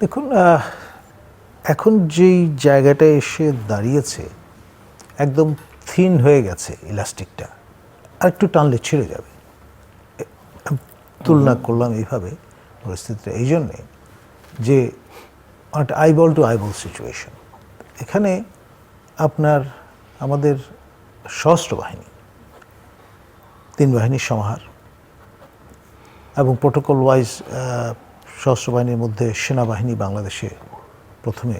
দেখুন এখন যেই জায়গাটায় এসে দাঁড়িয়েছে একদম থিন হয়ে গেছে ইলাস্টিকটা আর একটু টানলে ছিঁড়ে যাবে। তুলনা করলাম এইভাবে পরিস্থিতিটা এই জন্যে যে একটা আইবল টু আইবল সিচুয়েশন এখানে আপনার আমাদের সশস্ত্র বাহিনী তিন বাহিনীর সমাহার এবং প্রোটোকল ওয়াইজ সশস্ত্র বাহিনীর মধ্যে সেনাবাহিনী বাংলাদেশে প্রথমে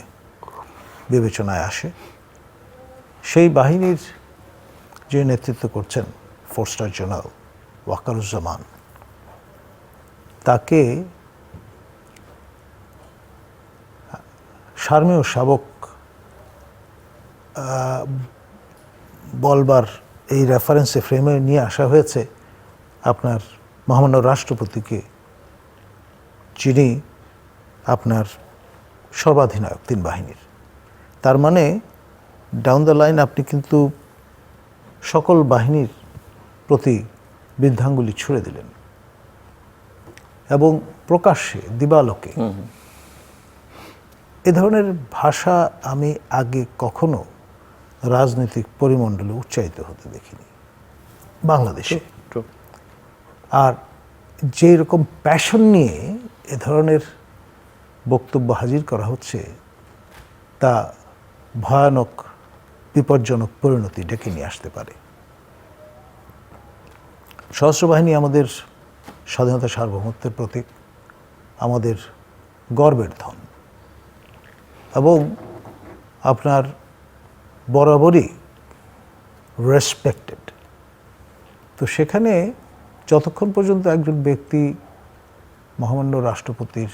বিবেচনায় আসে। সেই বাহিনীর যে নেতৃত্ব করছেন ফোর স্টার জেনারেল ওয়াকারুজ্জামান, তাকে সার্মেয় শাবক বলবার এই রেফারেন্সে ফ্রেমে নিয়ে আসা হয়েছে। আপনার মহামান্য রাষ্ট্রপতিকে যিনি আপনার সর্বাধিনায়ক তিন বাহিনীর। তার মানে ডাউন দ্য লাইন আপনি কিন্তু সকল বাহিনীর প্রতি বৃদ্ধাঙ্গুলি ছুড়ে দিলেন। এবং প্রকাশ্যে দিবালোকে এ ধরনের ভাষা আমি আগে কখনো রাজনৈতিক পরিমণ্ডলে উচ্চারিত হতে দেখিনি। বাংলাদেশে। আর যে রকম প্যাশন নিয়ে এ ধরনের বক্তব্য হাজির করা হচ্ছে, তা ভয়ানক, বিপজ্জনক পরিণতি ডেকে নিয়ে আসতে পারে। সশস্ত্র বাহিনী আমাদের স্বাধীনতা সার্বভৌমত্বের প্রতীক, আমাদের গর্বের ধন। এবং আপনার বরাবরই রেসপেক্টেড তো সেখানে যতক্ষণ পর্যন্ত একজন ব্যক্তি মহামান্য রাষ্ট্রপতির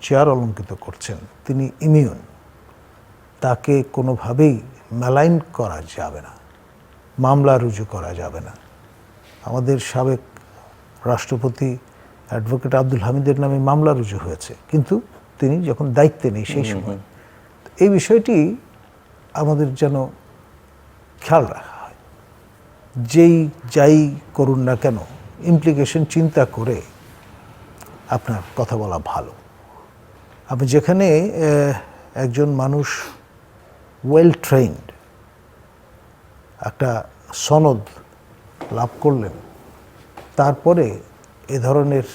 চেয়ার অলঙ্কিত করছেন। তিনি ইমিউন। তাকে কোনোভাবেই মেলাইন করা যাবে না। মামলা রুজু করা যাবে না। আমাদের সাবেক রাষ্ট্রপতি অ্যাডভোকেট আব্দুল হামিদের নামে মামলা রুজু হয়েছে। কিন্তু তিনি যখন দায়িত্বে নেই সেই সময়। এই বিষয়টি আমাদের যেন খেয়াল রাখা হয়। যেই যাই করুন না কেন ইমপ্লিকেশন চিন্তা করে আপনার কথা বলা ভালো। আপনি যেখানে একজন মানুষ ওয়েল ট্রেইনড একটা সনদ লাভ করলেন, তারপরে এ ধরনের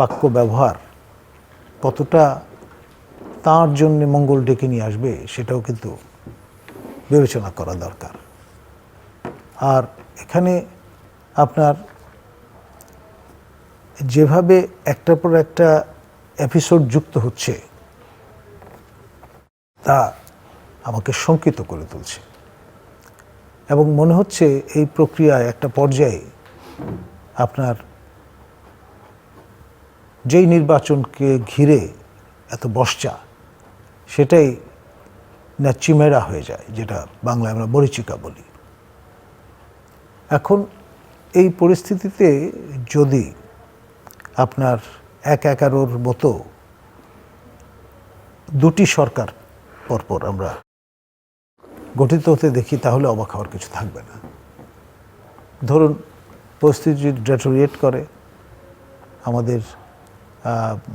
বাক্য ব্যবহার কতটা তার জন্য মঙ্গল ডেকে নিয়ে আসবে, সেটাও কিন্তু বিবেচনা করা দরকার। আর এখানে আপনার যেভাবে একটার পর একটা এপিসোড যুক্ত হচ্ছে, তা আমাকে শঙ্কিত করে তুলছে। এবং মনে হচ্ছে এই প্রক্রিয়ায় একটা পর্যায়ে আপনার যেই নির্বাচনকে ঘিরে এত বসচা সেটাই না চিমেরা হয়ে যায়, যেটা বাংলায় আমরা মরিচিকা বলি। এখন এই পরিস্থিতিতে যদি আপনার এক একারোর মতো দুটি সরকার পরপর আমরা গঠিত হতে দেখি, তাহলে অবাক হওয়ার কিছু থাকবে না। ধরুন, পরিস্থিতি ডেটোরিয়েট করে, আমাদের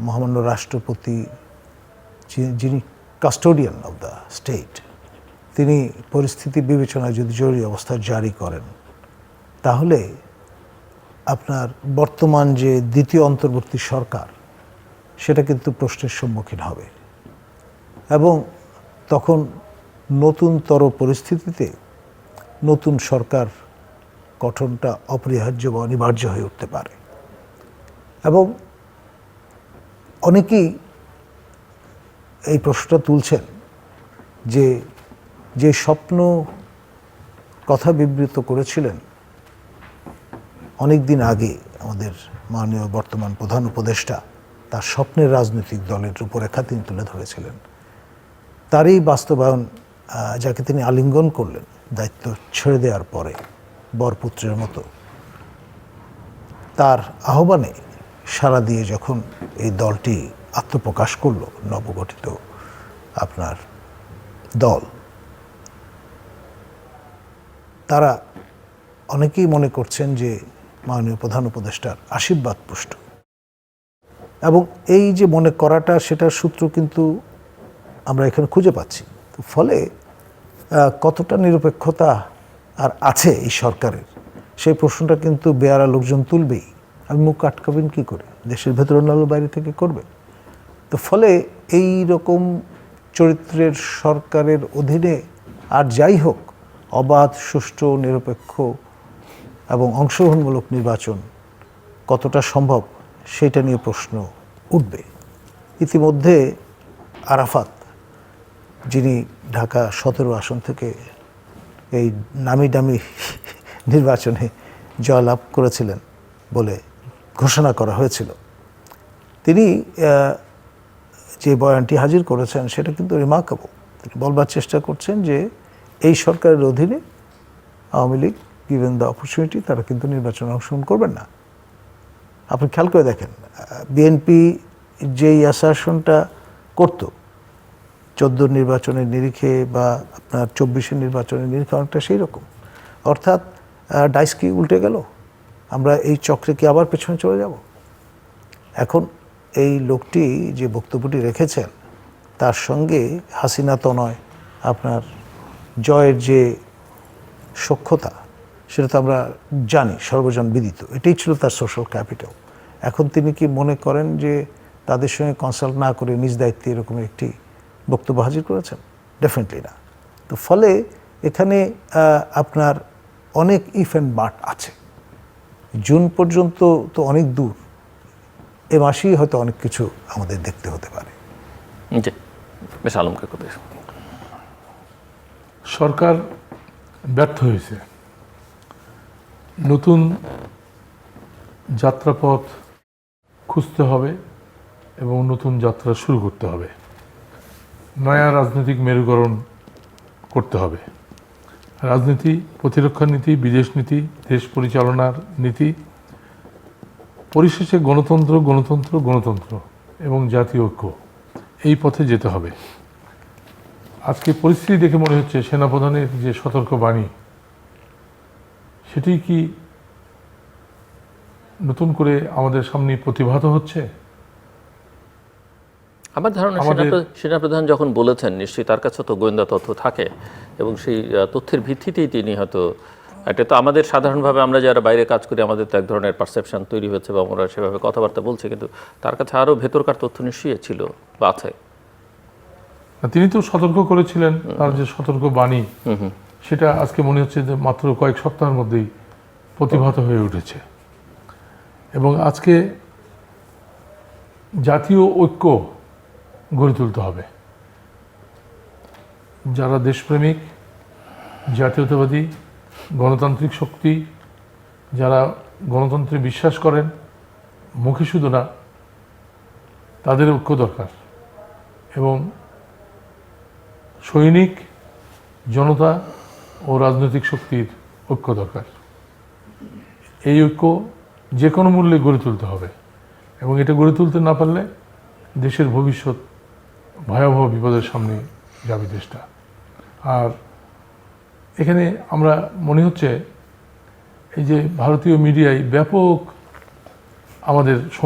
মহামান্য রাষ্ট্রপতি যিনি কাস্টোডিয়ান অব দ্য স্টেট তিনি পরিস্থিতি বিবেচনায় যদি জরুরি অবস্থা জারি করেন, তাহলে আপনার বর্তমান যে দ্বিতীয় অন্তর্বর্তী সরকার, সেটা কিন্তু প্রশ্নের সম্মুখীন হবে। এবং তখন নতুনতর পরিস্থিতিতে নতুন সরকার গঠনটা অপরিহার্য বা অনিবার্য হয়ে উঠতে পারে। এবং অনেকেই এই প্রশ্নটা তুলছেন যে যে স্বপ্ন কথা বিবৃত করেছিলেন অনেক দিন আগে আমাদের মাননীয় বর্তমান প্রধান উপদেষ্টা তার স্বপ্নের রাজনৈতিক দলের রূপরেখা তিনি তুলে ধরেছিলেন। তারই বাস্তবায়ন যাকে তিনি আলিঙ্গন করলেন, দায়িত্ব ছেড়ে দেওয়ার পরে বরপুত্রের মতো, তার আহ্বানে সাড়া দিয়ে যখন এই দলটি আত্মপ্রকাশ করল, নবগঠিত আপনার দল, তারা অনেকেই মনে করছেন যে মাননীয় প্রধান উপদেষ্টার আশীর্বাদ পুষ্ট। এবং এই যে মনে করাটা, সেটার সূত্র কিন্তু আমরা এখানে খুঁজে পাচ্ছি। ফলে কতটা নিরপেক্ষতা আর আছে এই সরকারের, সেই প্রশ্নটা কিন্তু বেয়ারা লোকজন তুলবেই। আমি মুখ আটকাবেন কী করে? দেশের ভেতরে নাহলে বাইরে থেকে করবে? তো ফলে এই রকম চরিত্রের সরকারের অধীনে আর যাই হোক, অবাধ, সুষ্ঠু, নিরপেক্ষ এবং অংশগ্রহণমূলক নির্বাচন কতটা সম্ভব সেটা নিয়ে প্রশ্ন উঠবে। ইতিমধ্যে আরাফাত, যিনি ঢাকা সতেরো আসন থেকে এই নামি দামি নির্বাচনে জয়লাভ করেছিলেন বলে ঘোষণা করা হয়েছিল। তিনি যে বয়ানটি হাজির করেছেন সেটা কিন্তু রিমার্কেবল তিনি বলবার চেষ্টা করছেন যে এই সরকারের অধীনে Awami League given the opportunity তারা কিন্তু নির্বাচনে অংশগ্রহণ করবেন না। আপনি খেয়াল করে দেখেন, বিএনপি যেই অ্যাসারশনটা করত, চোদ্দ নির্বাচনের নিরিখে বা আপনার চব্বিশের নির্বাচনের নিরিখে অনেকটা সেই রকম। অর্থাৎ ডাইস কি উল্টে গেল? আমরা এই চক্রে কি আবার পেছনে চলে যাব? এখন এই লোকটি যে বক্তব্যটি রেখেছেন, তার সঙ্গে হাসিনা তনয় আপনার জয়ের যে সক্ষতা সেটা তো আমরা জানি সর্বজন বিদিত। এটাই ছিল তার সোশ্যাল ক্যাপিটাল এখন তিনি কি মনে করেন যে তাদের সঙ্গে কনসাল্ট না করে নিজ দায়িত্বে এরকম একটি বক্তব্য হাজির করেছেন? ডেফিনেটলি না। তো ফলে এখানে আপনার অনেক ইফ অ্যান্ড বাট আছে। জুন পর্যন্ত তো অনেক দূর। এ মাসেই হয়তো অনেক কিছু আমাদের দেখতে হতে পারে। জি বেশ আলমকে সরকার ব্যর্থ হয়েছে। নতুন যাত্রাপথ খুঁজতে হবে এবং নতুন যাত্রা শুরু করতে হবে। নয়া রাজনৈতিক মেরুকরণ করতে হবে। রাজনীতি, প্রতিরক্ষা নীতি, বিদেশ নীতি, দেশ পরিচালনার নীতি, পরিশেষে গণতন্ত্র গণতন্ত্র গণতন্ত্র এবং জাতীয় ঐক্য, এই পথে যেতে হবে। আজকে পরিস্থিতি দেখে মনে হচ্ছে সেনাপ্রধানের যে সতর্ক বাণী সেটি কি নতুন করে আমাদের সামনে প্রতিভাত হচ্ছে? আমার ধারণা সেনাপ্রধান- যখন বলেছেন নিশ্চয়ই তার কাছে তো গোয়েন্দা তথ্য থাকে এবং সেই তথ্যের ভিত্তিতেই তিনি হয়তো একটা তো আমাদের সাধারণভাবে আমরা যারা বাইরে কাজ করি আমাদের তো এক ধরনের পারসেপশন তৈরি হচ্ছে বা আমরা সেভাবে কথাবার্তা বলছি কিন্তু তার কাছে আরও ভেতরকার তথ্য নিশ্চয়ই ছিল বা আছে। তিনি তো সতর্ক করেছিলেন তার যে সতর্ক বাণী। সেটা আজকে মনে হচ্ছে যে মাত্র কয়েক সপ্তাহের মধ্যেই প্রতিভাত হয়ে উঠেছে। এবং আজকে জাতীয় ঐক্য গড়ে তুলতে হবে। যারা দেশপ্রেমিক, জাতীয়তাবাদী, গণতান্ত্রিক শক্তি, যারা গণতন্ত্রে বিশ্বাস করেন, মুখে শুধু না, তাদের ঐক্য দরকার। এবং সৈনিক, জনতা ও রাজনৈতিক শক্তির ঐক্য দরকার। এই ঐক্য যে কোনো মূল্যে গড়ে তুলতে হবে এবং এটা গড়ে তুলতে না পারলে দেশের ভবিষ্যৎ ভয়াবহ বিপদের সামনে যাবে দেশটা। আর এখানে আমরা মনে হচ্ছে এই যে ভারতীয় মিডিয়ায় ব্যাপক আমাদের